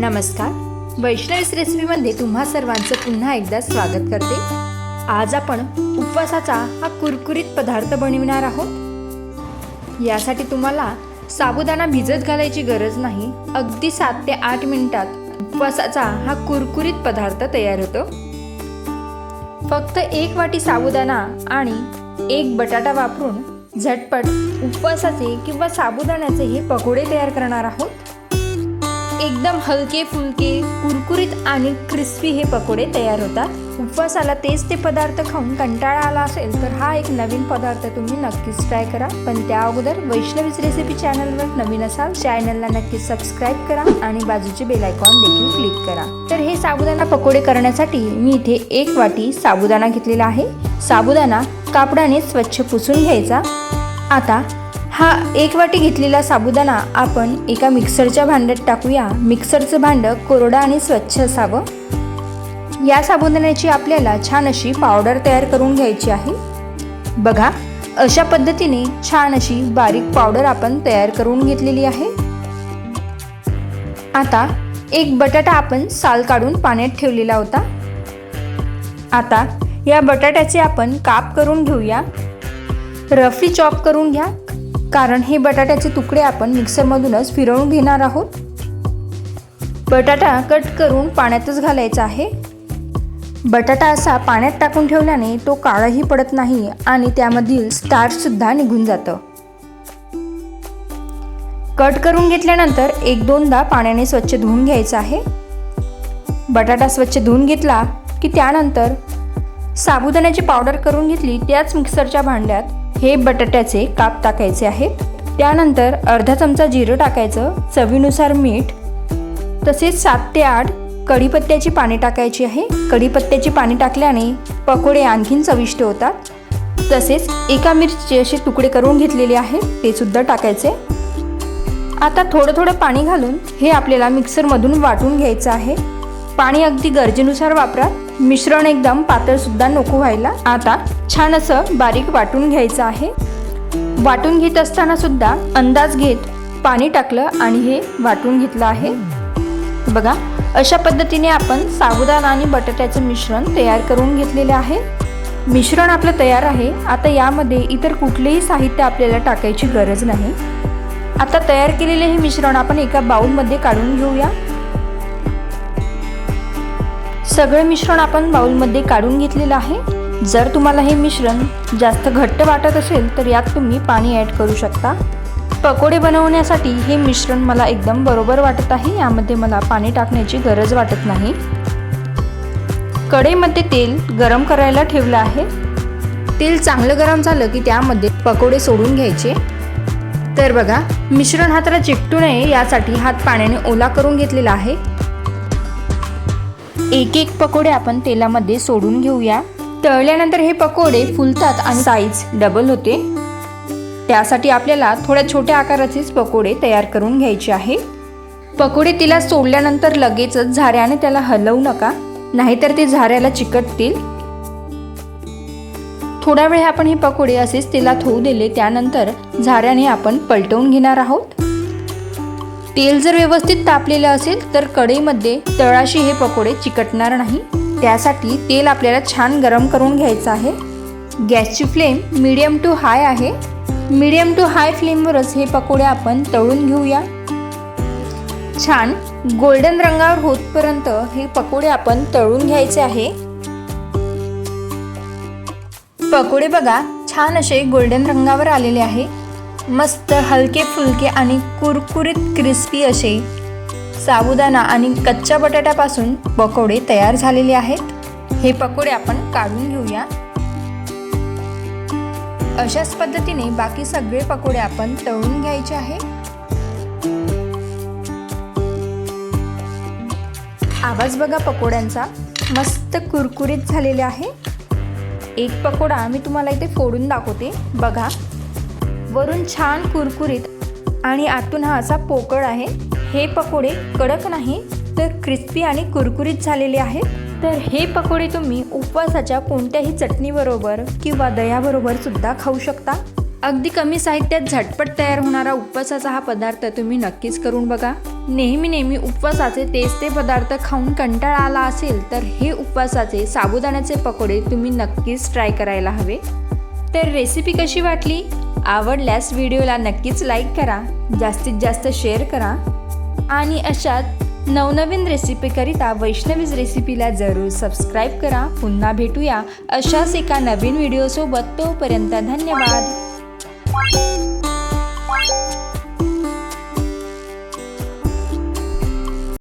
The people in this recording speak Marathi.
नमस्कार. वैष्णवीस रेसिपीमध्ये तुम्हा सर्वांचं पुन्हा एकदा स्वागत करते. आज आपण उपवासाचा हा कुरकुरीत पदार्थ बनविणार आहोत. यासाठी तुम्हाला साबुदाणा भिजत घालायची गरज नाही. अगदी सात ते आठ मिनिटात उपवासाचा हा कुरकुरीत पदार्थ तयार होतो. फक्त एक वाटी साबुदाणा आणि एक बटाटा वापरून झटपट उपवासाचे किंवा साबुदाण्याचे हे पकोडे तयार करणार आहोत. एकदम हलके फुलके कुरकुरीत आणि क्रिस्पी हे पकोडे तयार होतात. उपवासाला तेच ते पदार्थ खाऊन कंटाळा आला असेल तर हा एक नवीन पदार्थ तुम्ही नक्कीच ट्राय करा. पण त्या अगोदर वैष्णवीच रेसिपी चॅनलवर नवीन असाल चॅनलला नक्कीच सबस्क्राईब करा आणि बाजूचे बेल आयकॉन देखील क्लिक करा. तर हे साबुदाणा पकोडे करण्यासाठी मी इथे एक वाटी साबुदाणा घेतलेला आहे. साबुदाणा कापडाने स्वच्छ पुसून घ्यायचा. आता हा एक वाटी घेतलेला साबुदाणा आपण एका मिक्सरच्या भांड्यात टाकूया. मिक्सरचं भांडं कोरडं आणि स्वच्छ असावं. या साबुदाण्याची आपल्याला छान अशी पावडर तयार करून घ्यायची आहे. बघा अशा पद्धतीने छान अशी बारीक पावडर आपण तयार करून घेतलेली आहे. आता एक बटाटा आपण साल काढून पाण्यात ठेवलेला होता. आता या बटाट्याचे आपण काप करून घेऊया. रफली चॉप करून घ्या. कारण हे बटाट्याचे तुकडे आपण मिक्सरमधूनच फिरवून घेणार आहोत. बटाटा कट करून पाण्यातच घालायचा आहे. बटाटा असा पाण्यात टाकून ठेवल्याने तो काळाही पडत नाही आणि त्यामधील स्टार्चसुद्धा निघून जातं. कट करून घेतल्यानंतर एक दोनदा पाण्याने स्वच्छ धुवून घ्यायचं आहे. बटाटा स्वच्छ धुवून घेतला की त्यानंतर साबुदाण्याची पावडर करून घेतली त्याच मिक्सरच्या भांड्यात हे बटाट्याचे काप टाकायचे आहेत. त्यानंतर अर्धा चमचा जिरं टाकायचं चवीनुसार मीठ. तसेच सात ते आठ कढीपत्त्याची पाने टाकायची आहे. कढीपत्त्याची पाने टाकल्याने पकोडे आणखीन चविष्ट होतात. तसेच एका मिरचीचे असे तुकडे करून घेतलेले आहेत ते सुद्धा टाकायचे. आता थोडं थोडं पाणी घालून हे आपल्याला मिक्सरमधून वाटून घ्यायचं आहे. पाणी अगदी गरजेनुसार वापरा. मिश्रण एकदम पातळसुद्धा नको व्हायला. आता छान असं बारीक वाटून घ्यायचं आहे. वाटून घेत असताना सुद्धा अंदाज घेत पाणी टाकलं आणि हे वाटून घेतलं आहे. बघा अशा पद्धतीने आपण साबुदाणा आणि बटाट्याचं मिश्रण तयार करून घेतलेले आहे. मिश्रण आपलं तयार आहे. आता यामध्ये इतर कुठलेही साहित्य आपल्याला टाकायची गरज नाही. आता तयार केलेले हे मिश्रण आपण एका बाऊलमध्ये काढून घेऊया. सगळं मिश्रण आपण बाउलमध्ये काढून घेतलेलं आहे. जर तुम्हाला हे मिश्रण जास्त घट्ट वाटत असेल तर यात तुम्ही पाणी ॲड करू शकता. पकोडे बनवण्यासाठी हे मिश्रण मला एकदम बरोबर वाटत आहे यामध्ये मला पाणी टाकण्याची गरज वाटत नाही. कढईमध्ये तेल गरम करायला ठेवलं आहे. तेल चांगलं गरम झालं की त्यामध्ये पकोडे सोडून घ्यायचे. तर बघा मिश्रण हाताला चिकटू नये यासाठी हात पाण्याने ओला करून घेतलेला आहे. एक एक पकोडे आपण तेलामध्ये सोडून घेऊया. तळल्यानंतर हे पकोडे फुलतात आणि साईज डबल होते. त्यासाठी आपल्याला थोड्या छोट्या आकाराचेच पकोडे तयार करून घ्यायचे आहे. पकोडे तिला सोडल्यानंतर लगेचच झाऱ्याने त्याला हलवू नका नाहीतर ते झाऱ्याला चिकटतील. थोडा वेळ आपण हे पकोडे असेच तेलात होऊ दिले त्यानंतर झाऱ्याने आपण पलटवून घेणार आहोत. तेल जर व्यवस्थित तापलेलं असेल तर कढईमध्ये तळाशी हे पकोडे चिकटणार नाही. त्यासाठी तेल आपल्याला छान गरम करून घ्यायचं आहे. गॅसची फ्लेम मीडियम टू हाय आहे. मीडियम टू हाय फ्लेमवरच हे पकोडे आपण तळून घेऊया. छान गोल्डन रंगावर होतपर्यंत हे पकोडे आपण तळून घ्यायचे आहे. पकोडे बघा छान असे गोल्डन रंगावर आलेले आहे. मस्त हलके फुलके आणि कुरकुरीत क्रिस्पी असे साबुदाणा आणि कच्च्या बटाट्यापासून पकोडे तयार झालेले आहेत. हे पकोडे आपण काढून घेऊया. अशाच पद्धतीने बाकी सगळे पकोडे आपण तळून घ्यायचे आहे. आवाज बघा पकोड्यांचा. मस्त कुरकुरीत झालेले आहे. एक पकोडा मी तुम्हाला इथे फोडून दाखवते. बघा. वरून छान कुरकुरीत आणि आतून हा असा पोकळ आहे. हे पकोडे कडक नाही तर क्रिस्पी आणि कुरकुरीत झालेले आहेत. तर हे पकोडे तुम्ही उपवासाच्या कोणत्याही चटणीबरोबर किंवा दह्याबरोबर सुद्धा खाऊ शकता. अगदी कमी साहित्यात झटपट तयार होणारा उपवासाचा हा पदार्थ तुम्ही नक्कीच करून बघा. नेहमी नेहमी उपवासाचे तेच ते पदार्थ खाऊन कंटाळा आला असेल तर हे उपवासाचे साबुदाण्याचे पकोडे तुम्ही नक्कीच ट्राय करायला हवे. तर रेसिपी कशी वाटली? आवडल्यास व्हिडिओला नक्कीच लाईक करा. जास्तीत जास्त शेअर करा. आणि अशात नवनवीन रेसिपीकरिता वैष्णवीज रेसिपीला जरूर सबस्क्राईब करा. पुन्हा भेटूया अशाच एका नवीन व्हिडिओसोबत तोपर्यंत धन्यवाद.